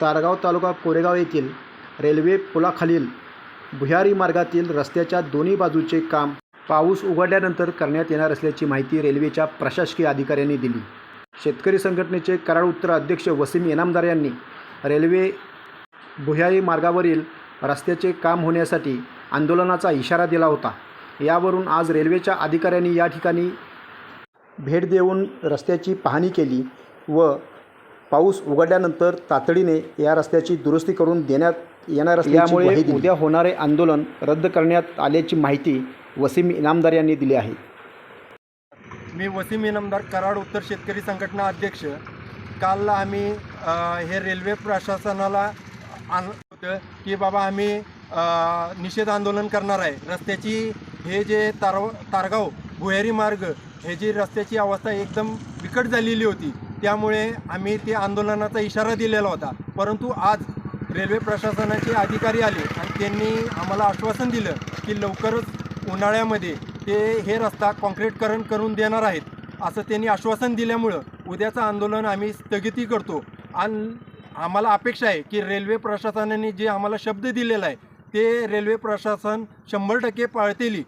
तारगाव तालुका कोरेगाव येथील रेल्वे पुलाखालील भुयारी मार्गातील रस्त्याच्या दोन्ही बाजूचे काम पाऊस उघडल्यानंतर करण्यात येणार असल्याची माहिती रेल्वेच्या प्रशासकीय अधिकाऱ्यांनी दिली. शेतकरी संघटनेचे कराड उत्तर अध्यक्ष वसीम इनामदार यांनी रेल्वे भुयारी मार्गावरील रस्त्याचे काम होण्यासाठी आंदोलनाचा इशारा दिला होता. यावरून आज रेल्वेच्या अधिकाऱ्यांनी या ठिकाणी भेट देऊन रस्त्याची पाहणी केली व पाऊस उघडल्यानंतर तातडीने या रस्त्याची दुरुस्ती करून देण्यात येणार असल्यामुळे उद्या होणारे आंदोलन रद्द करण्यात आल्याची माहिती वसीम इनामदार यांनी दिली आहे. मी वसीम इनामदार कराड उत्तर शेतकरी संघटना अध्यक्ष. काल आम्ही हे रेल्वे प्रशासनाला आण होतं की बाबा आम्ही निषेध आंदोलन करणार आहे. रस्त्याची हे जे तार तारगाव भुयारी मार्ग हे जी रस्त्याची अवस्था एकदम बिकट झालेली होती त्यामुळे आम्ही ते आंदोलनाचा इशारा दिलेला होता. परंतु आज रेल्वे प्रशासनाचे अधिकारी आले आणि त्यांनी आम्हाला आश्वासन दिलं की लवकरच उन्हाळ्यामध्ये ते हे रस्ता कॉन्क्रीटकरण करून देणार आहेत असं त्यांनी आश्वासन दिल्यामुळं उद्याचं आंदोलन आम्ही स्थगिती करतो. आणि आम्हाला अपेक्षा आहे की रेल्वे प्रशासनाने जे आम्हाला शब्द दिलेला आहे ते रेल्वे प्रशासन शंभर टक्के पाळतेली.